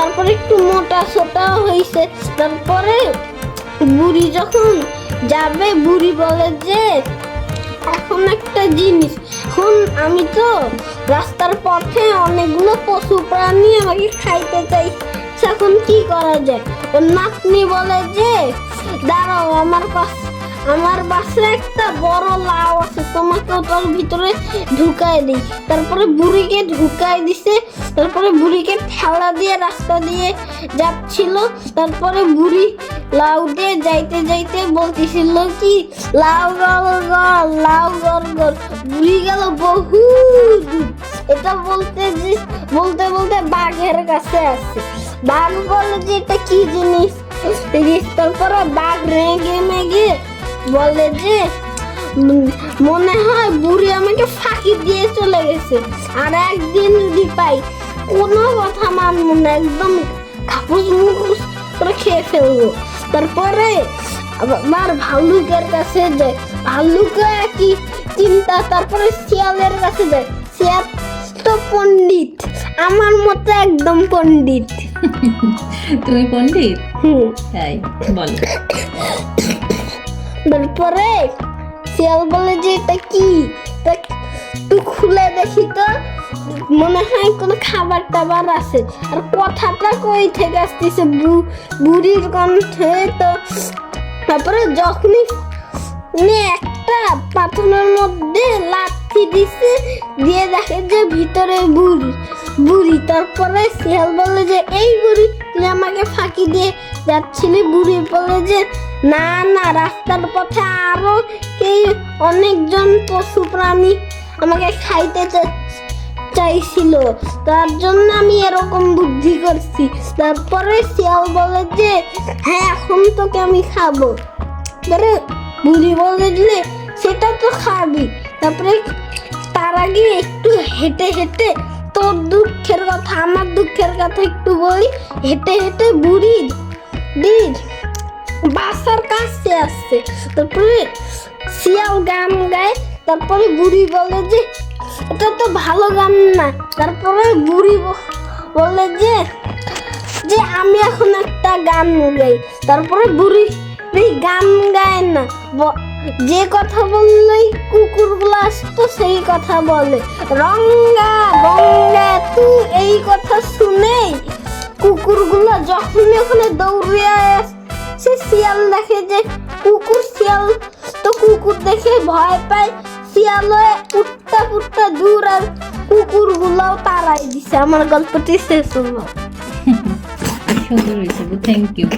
তারপরে একটু মোটা সোটাও হয়েছে তারপরে বুড়ি যখন যাবে, বুড়ি বলে যে, এখন একটা জিনিস, এখন আমি তো রাস্তার পথে অনেকগুলো পশু প্রাণী আমাকে খাইতে চাই এখন কি করা যায়? ওর নাতনি বলে যে, দাঁড়াও, আমার পাশ, আমার পাশে একটা বড় লাউ আছে তোমাকে ওটার ভিতরে ঢুকাই দিই। তারপরে বুড়িকে ঢুকাই দিছে, তারপরে বুড়িকে ঠেলা দিয়ে রাস্তা দিয়ে যাচ্ছিল, তারপরে বুড়ি লাউ দিয়ে যাইতে যাইতে বলতেছিল কি, লাউ গল গল লাউ গল গল বুড়ি গেল বহু এটা বলতে যে, বলতে বলতে বাঘের কাছে আসছে। বাঘ বলে যে, এটা কি জিনিস? তারপরে বাঘ রেগে মেগে বলে যে মনে হয় বুড়ি আমাকে ফাঁকি দিয়ে চলে গেছে। আর একদিন যদি পাই কোনো কথা মানবো না একদম খাপুস মুখুস করে খেয়ে ফেলব। তারপরে আবার ভাল্লুকের কাছে যায় ভাল্লুকে কি চিন্তা তারপরে শিয়ালের কাছে যায় শিয়াল তো পণ্ডিত আমার মতো একদম পণ্ডিত। তুমি পণ্ডিত? হুম। তাই বলো। তারপরে শিয়াল বলে যে এটা কি? একটু খুলে দেখি তো। মনে হয় কোনো খাবার টাবার আছে। আর কথাটা কই থেকে আসতেছে? বুড়ির কণ্ঠে তো তারপরে যখনই একটা পাথরের মধ্যে লাথি দিছে, দিয়ে দেখে যে ভিতরে বুড়ি। বুড়ি, তারপরে শিয়াল বলে যে, এই বুড়ি, তুই আমাকে ফাঁকি দিয়ে যাচ্ছিলি? বুড়ি বলে যে না না, রাস্তার পথে আরও কে অনেকজন পশু প্রাণী আমাকে খাইতে চাইছিল। তার জন্য আমি এরকম বুদ্ধি করছি। তারপরে শিয়াল বলে যে হ্যাঁ এখন তোকে আমি খাব। তারপরে বুড়ি বলে দিলে সেটা তো খাবি। তারপরে তার আগে একটু হেঁটে হেঁটে তোর দুঃখের কথা, আমার দুঃখের কথা একটু বলি। হেঁটে হেঁটে বুড়ি দির বাসার কাছে আসছে তারপরে শিয়াল গান গায়, তারপরে বুড়ি বলে যে, এটা তো ভালো গান না। তারপরে বুড়ি বলে যে যে আমি এখন একটা গান গাই। তারপরে বুড়ি গান গায় না। যে কথা বললেই কুকুরগুলো আসতো সেই কথা বলে। রঙ্গা গঙ্গা তুই এই কথা শুনেই কুকুরগুলো যখনই ওখানে দৌড়ে সে শিয়াল দেখে যে কুকুর, শিয়াল তো কুকুর দেখে ভয় পায়। শিয়াল উঠতে পুটটা দূর আর কুকুর গুলাও তারাই দিছে। আমার গল্পটি শেষ হলো। সুন্দর হয়েছে থ্যাংক ইউ